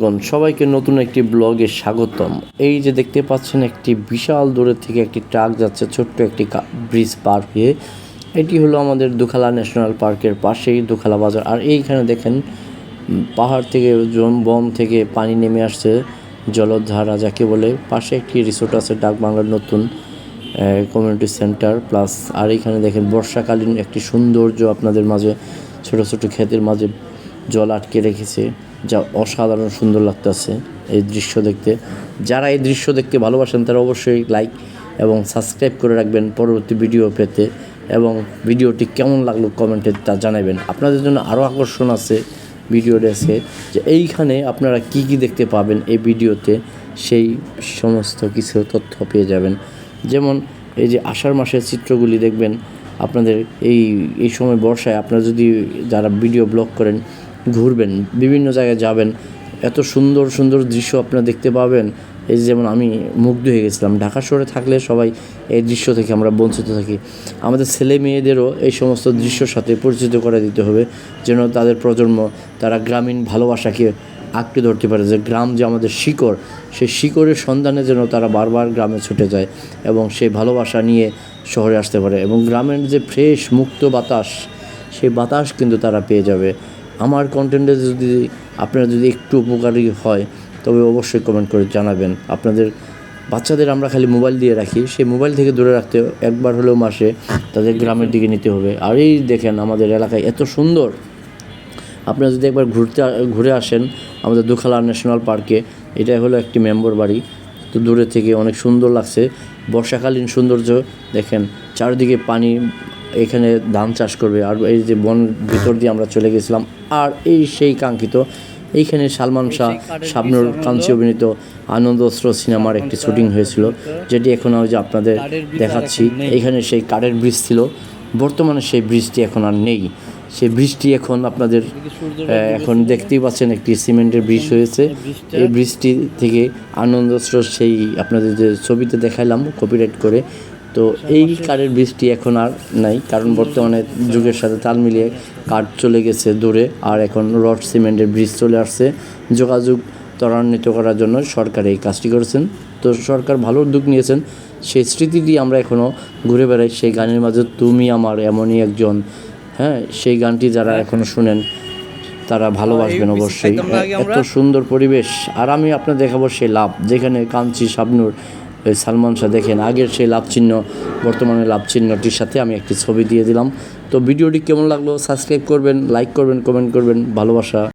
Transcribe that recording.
গণ সবাইকে নতুন একটি ব্লগে স্বাগতম। এই যে দেখতে পাচ্ছেন, একটি বিশাল দূরের থেকে একটি ট্রাক যাচ্ছে, ছোট্ট একটি ব্রিজ পার হয়ে। এটি হলো আমাদের দুখালা ন্যাশনাল পার্কের পাশেই দুখালা বাজার। আর এইখানে দেখেন পাহাড় থেকে বন থেকে পানি নেমে আসছে, জলধারা যাকে বলে। পাশে একটি রিসোর্ট আছে, ডাক বাংলার নতুন কমিউনিটি সেন্টার প্লাস আর এখানে দেখেন, বর্ষাকালীন একটি সৌন্দর্য আপনাদের মাঝে, ছোট ছোট ক্ষেতের মাঝে জল আটকে রেখেছে। যা অসাধারণ সুন্দর লাগতেছে এই দৃশ্য দেখতে। যারা এই দৃশ্য দেখতে ভালোবাসেন, তারা অবশ্যই লাইক এবং সাবস্ক্রাইব করে রাখবেন পরবর্তী ভিডিও পেতে এবং ভিডিওটি কেমন লাগল কমেন্টে তা জানাবেন। আপনাদের জন্য আরও আকর্ষণ আছে ভিডিও ডেস্কে যে এইখানে আপনারা কি কি দেখতে পাবেন এই ভিডিওতে সেই সমস্ত কিছু তথ্য পেয়ে যাবেন। যেমন এই যে আষাঢ় মাসের চিত্রগুলি দেখবেন, আপনাদের এই এই সময় বর্ষায় আপনারা যদি যারা ভিডিও ব্লগ করেন ঘুরবেন, বিভিন্ন জায়গায় যাবেন, এত সুন্দর সুন্দর দৃশ্য আপনারা দেখতে পাবেন। এই যেমন আমি মুগ্ধ হয়ে গেছিলাম, ঢাকা শহরে থাকলে সবাই এই দৃশ্য থেকে আমরা বঞ্চিত থাকি। আমাদের ছেলে মেয়েদেরও এই সমস্ত দৃশ্যর সাথে পরিচিত করে দিতে হবে, যেন তাদের প্রজন্ম, তারা গ্রামীণ ভালোবাসাকে আঁকড়ে ধরতে পারে। যে গ্রাম যে আমাদের শিকড়, সেই শিকড়ের সন্ধানে যেন তারা বারবার গ্রামে ছুটে যায় এবং সেই ভালোবাসা নিয়ে শহরে আসতে পারে। এবং গ্রামের যে ফ্রেশ, মুক্ত বাতাস, সেই বাতাস কিন্তু তারা পেয়ে যাবে। আমার কন্টেন্টে যদি আপনারা যদি একটু উপকারী হয়, তবে অবশ্যই কমেন্ট করে জানাবেন। আপনাদের বাচ্চাদের আমরা খালি মোবাইল দিয়ে রাখি, সেই মোবাইল থেকে দূরে রাখতে একবার হলেও মাসে তাদের গ্রামের দিকে নিতে হবে। আর এই দেখেন আমাদের এলাকায় এত সুন্দর। আপনারা যদি একবার ঘুরতে, ঘুরে আসেন আমাদের দুখালা ন্যাশনাল পার্কে এটা হলো একটি মেম্বর বাড়ি। তো দূরে থেকে অনেক সুন্দর লাগছে। বর্ষাকালীন সৌন্দর্য, দেখেন চারিদিকে পানি এখানে ধান চাষ করবে আর এই যে বন ভিতর দিয়ে আমরা চলে গেছিলাম আর এই সেই কাঙ্ক্ষিত এইখানে সালমান শাহ শাবনুর কাঞ্চি অভিনীত আনন্দ অস্ত্র সিনেমার একটি শুটিং হয়েছিল যেটি এখন আমি যে আপনাদের দেখাচ্ছি এখানে সেই কাঠের ব্রিজ ছিল বর্তমানে সেই ব্রিজটি এখন আর নেই। সেই ব্রিজটি এখন আপনাদের এখন দেখতেই পাচ্ছেন একটি সিমেন্টের ব্রিজ হয়েছে। এই ব্রিজটি থেকে আনন্দশ্রো সেই আপনাদের যে ছবিতে দেখাইলাম কপিরাইট করে তো এই কাঠের ব্রিজটি এখন আর নাই কারণ বর্তমানে যুগের সাথে তাল মিলিয়ে কাঠ চলে গেছে দূরে আর এখন রড সিমেন্টের ব্রিজ চলে আসছে। যোগাযোগ ত্বরান্বিত করার জন্য সরকার এই কাজটি করেছেন। তো সরকার ভালো উদ্যোগ নিয়েছেন সেই স্মৃতিটি আমরা এখনও ঘুরে বেড়াই। সেই গানের মাঝে তুমি আমার এমনই একজন হ্যাঁ সেই গানটি যারা এখনও শুনেন তারা ভালোবাসবেন অবশ্যই। এত সুন্দর পরিবেশ। আর আমি আপনার দেখাবো সেই লাভ যেখানে কাঞ্চি শাবনুর ওই সালমান শাহ দেখেন, আগের সেই লাভ চিহ্ন বর্তমানে লাভ চিহ্নটির সাথে আমি একটি ছবি দিয়ে দিলাম। তো ভিডিওটি কেমন লাগল? সাবস্ক্রাইব করবেন, লাইক করবেন, কমেন্ট করবেন। ভালোবাসা।